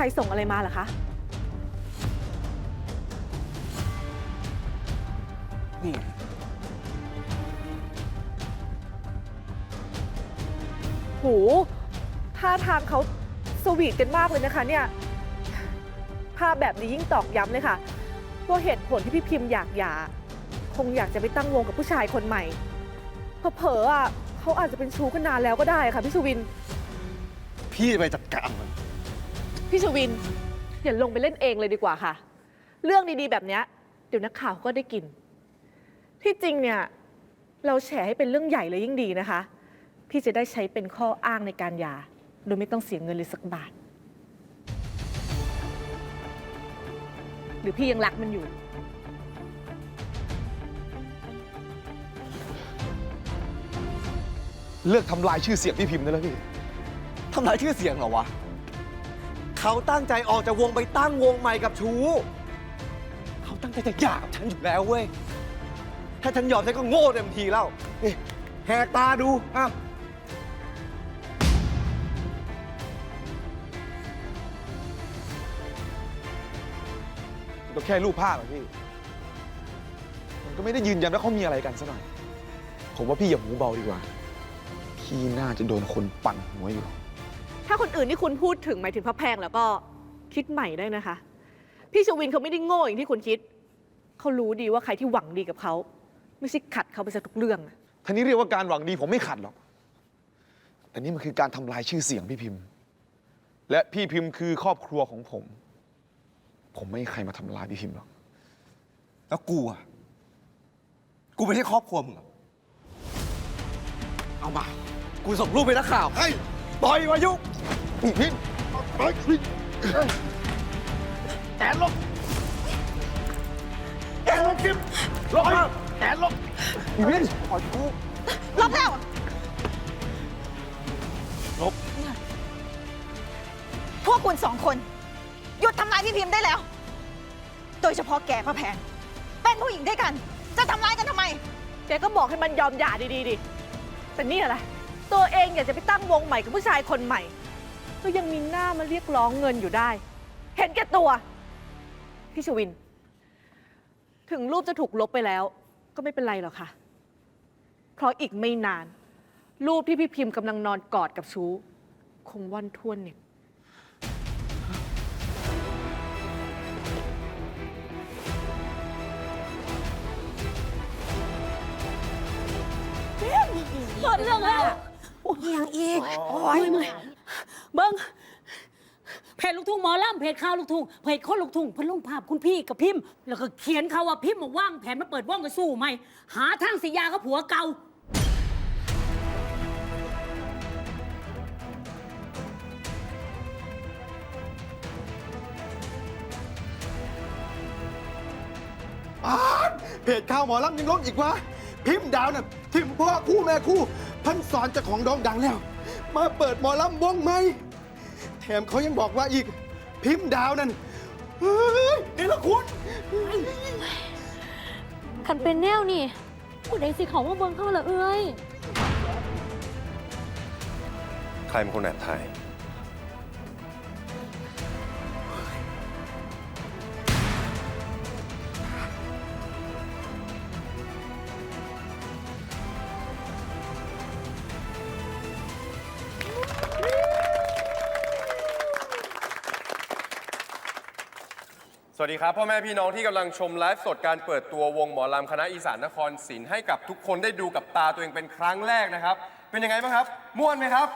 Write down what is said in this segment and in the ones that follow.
รส่งอะไรมาเหรอคะ นี่โหท่าทางเขาสวีทกันมากเลยนะคะเนี่ย ภาพแบบนี้ยิ่งตอกย้ำเลยค่ะ ว่าเหตุผลที่พี่พิมพ์อยากหย่า คงอยากจะไปตั้งวงกับผู้ชายคนใหม่ เผลอๆอะเขาอาจจะเป็นชู้กันนานแล้วก็ได้ค่ะพี่ชวิน พี่ไปจัดการมัน พี่ชวินอย่าลงไปเล่นเองเลยดีกว่าค่ะ เรื่องดีๆแบบเนี้ยเดี๋ยวนักข่าวก็ได้กิน ที่จริงเนี่ยเราแฉให้เป็นเรื่องใหญ่เลยยิ่งดีนะคะ พี่จะได้ใช้เป็นข้ออ้างในการหย่าโดยไม่ต้องเสียเงินเลยสักบาท หรือพี่ยังรักมันอยู่ เลิกทำลายชื่อเสียงพี่พิมพ์ได้แล้วพี่ ทำลายชื่อเสียงเหรอวะ เขาตั้งใจออกจากวงไปตั้งวงใหม่กับชู เขาตั้งใจจะหย่ากับฉันอยู่แล้วเว้ย ถ้าฉันยอมฉันก็โง่เต็มทีแล้ว นี่แหกตาดูอะก็แค่รูปภาพอะพี่ มันก็ไม่ได้ยืนยันว่าเขามีอะไรกันซะหน่อย ผมว่าพี่อย่าหูเบาดีกว่า พี่น่าจะโดนคนปั่นหัวอยู่ ถ้าคนอื่นที่คุณพูดถึงหมายถึงพระแพงแล้วก็คิดใหม่ได้นะคะ พี่ชวินเขาไม่ได้โง่อย่างที่คุณคิด เขารู้ดีว่าใครที่หวังดีกับเขา ไม่ใช่ขัดเขาไปซะทุกเรื่องอะท่านี้เรียกว่าการหวังดีผมไม่ขัดหรอก แต่นี่มันคือการทำลายชื่อเสียงพี่พิมพ์ และพี่พิมพ์คือครอบครัวของผม ผมไม่ให้ใครมาทำลายพี่พิมพ์หรอก แล้วกูอะ กูไม่ใช่ครอบครัวมึงเหรอเอามา กูส่งรูปไปนักข่าวให้ ต่อยวายุนี่พิมพ์ไปพิมพ์แตนลบแตนลบกิมลบมาแตนลบนี่พิมพ์ปล่อยกูลบแล้วลบ พวกคุณสองคน หยุดทำร้ายพี่พิมพ์ได้แล้ว โดยเฉพาะแกพระแพง เป็นผู้หญิงด้วยกัน จะทำร้ายกันทำไม แกก็บอกให้มันยอมหย่าดีๆดิแต่นี่อะไร ตัวเองอยากจะไปตั้งวงใหม่กับผู้ชายคนใหม่ ก็ยังมีหน้ามาเรียกร้องเงินอยู่ได้ เห็นแก่ตัว พี่ชวิน ถึงรูปจะถูกลบไปแล้ว ก็ไม่เป็นไรหรอกค่ะ เพราะอีกไม่นาน รูปที่พี่พิมพ์กำลังนอนกอดกับชู้ คงว่อนท่วนเนี่ยเกิดเรื่องแล้ว ยังอีก โอ้ยเมื่อยเบิ้งเพจลูกทุ่งหมอล่ำเพจข่าวลูกทุ่งเพจคนลูกทุ่งเพิ่นลงภาพคุณพี่กับพิมพ์ แล้วก็เขียนเขาว่าพิมพ์มาว่างแผนมาเปิดว่องกับสู้ไหม หาทางสิยากับผัวเก่าเพจข่าวหมอลำยังลงอีกวะพิมพ์ดาวน่ะทิมพ่อคู่แม่คู่ พันสอนเจ้าของโด่งดังแล้ว มาเปิดหมอลำวงไหม แถมเขายังบอกว่าอีก พิมพ์ดาวนั่นเฮ้ยนี่ละคุณคันเป็นแนวนี่ผู้ใดสิเขามาเบิ่งเข้าละเอ้ย ใครเป็นคนแอบถ่าย สวัสดีครับ พ่อแม่พี่น้องที่กำลังชมไลฟ์สดการเปิดตัววงหมอลำคณะอีสานนครศรีให้กับทุกคนได้ดูกับตาตัวเองเป็นครั้งแรกนะครับ เป็นยังไงบ้างครับ ม่วนไหมครับ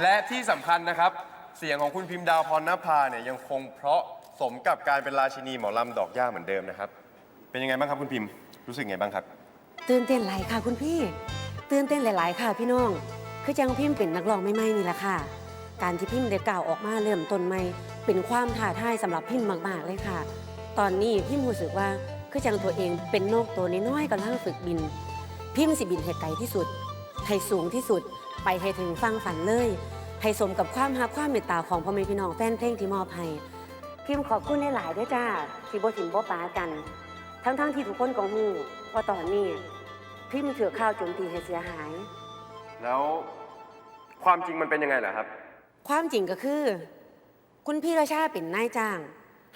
และที่สำคัญนะครับ เสียงของคุณพิมพ์ดาวพรณภาเนี่ยยังคงเพราะสมกับการเป็นราชินีหมอลำดอกย่าเหมือนเดิมนะครับ เป็นยังไงบ้างครับคุณพิมพ์รู้สึกไงบ้างครับ ตื่นเต้นหลายค่ะคุณพี่ ตื่นเต้นหลาย ๆ ค่ะพี่น้อง คือจังพิมพ์เป็นนักร้องไม่ไม่นี่แหละค่ะ การที่พิมพ์ได้กล่าวออกมาเริ่มต้นใหม่เป็นความท้าทายสำหรับพิมพ์มากๆเลยค่ะ ตอนนี้พิมพ์รู้สึกว่าคือจังตัวเองเป็นนกตัวน้อยๆกำลังฝึกบิน พิมพ์สิบินให้ไกลที่สุดให้สูงที่สุดไปให้ถึงฟังฝันเลยให้สมกับความฮักความเมตตาของพ่อแม่พี่น้องแฟนเพลงที่มอบให้พิมพ์ขอบคุณหลายๆด้วยจ้าที่บ่ถิ่มบ่ปากัน ทั้งๆที่ทุกคนก็ฮู้ว่าตอนนี้ พิมพ์ถือข้าวโจมตีให้เสียหาย แล้วความจริงมันเป็นยังไงเหรอครับ ความจริงก็คือ คุณพี่ราชาเป็นนายจ้าง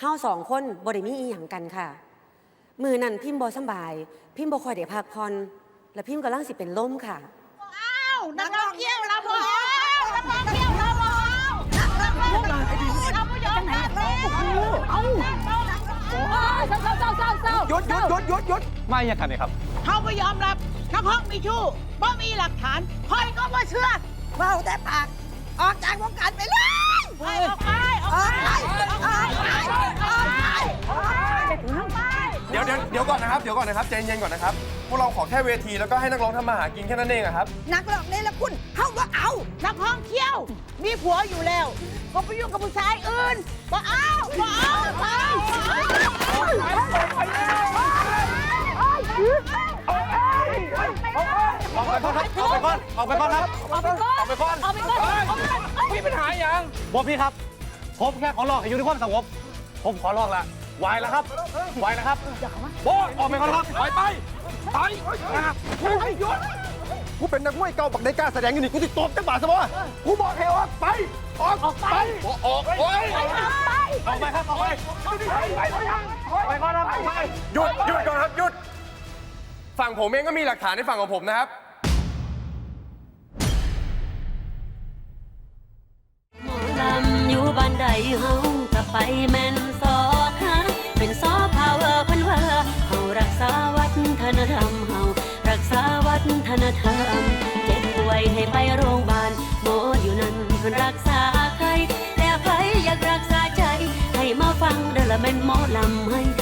เฮาสองคนบ่ได้มีอีหยังกันค่ะ มือนั้นพิมพ์บ่สำบาย พิมพ์บ่ค่อยได้พักผ่อนและพิมพ์กำลังสิเป็นลมค่ะนักร้องเที่ยวเราบ่นักร้องเที่ยวเราบ่นักร้องเที่ยวเราบ่ยอมรับเลยเอาเศร้าเศร้าเศร้าเศร้าหยุดหยุดหยุดหยุดหยุดไม่ยังกันเลยครับเขาไม่ยอมรับนักห้องมีชู้บ่มีหลักฐานคอยก็บ่เชื่อเว้าแต่ปาก ออกจากวงการไปเลยออกไปออกไปออกไปออกไปออกไปเดี๋ยวเดี๋ยวเดี๋ยวก่อนนะครับ เดี๋ยวก่อนนะครับใจเย็นก่อนนะครับ พวกเราขอแค่เวทีแล้วก็ให้นักร้องทำมาหากินแค่นั้นเองอะครับ นักร้องนี่ละคุณเขาว่าเอา นักห้องเที่ยว มีผัวอยู่แล้วก็ไปยุ่งกับผู้ชายอื่นบ่เอาบ่เอาบ่เอา ไปก่อนครับออกไปก่อนออกไปก่อนครับออกไปก่อนออกไปก่อนเอาไปก่อนเอาไปก่อนมีปัญหาอย่างบอกพี่ครับ ผมแค่ขอร้องให้อยู่ในความสงบผมขอร้องละไหวแล้วครับไหวแล้วครับโอ้ออกไปก่อนครับไปไปไปหยุดกูเป็นนักมวยเก่าบักได้กล้าแสดงอยู่นี่กูติดตบจังบาทซะบ่กูบอกให้ออกไปออกออกไปออกออกโอ้ยออกไปครับออกไปไปไปไปก่อนครับไปหยุดหยุดก่อนครับหยุดฝั่งผมเองก็มีหลักฐานในฝั่งของผมนะครับ เฮาก็ไปแม่นสอกหาเป็นซอพาวเวอร์พันเวอร์เฮารักษาวัฒนธรรมเฮารักษาวัฒนธรรม เจ็บป่วยให้ไปโรงพยาบาลหมออยู่นั่นเพิ่นรักษาใครแต่ใครอยากรักษาใจ ให้มาฟังเด้อละแม่นหมอลำให้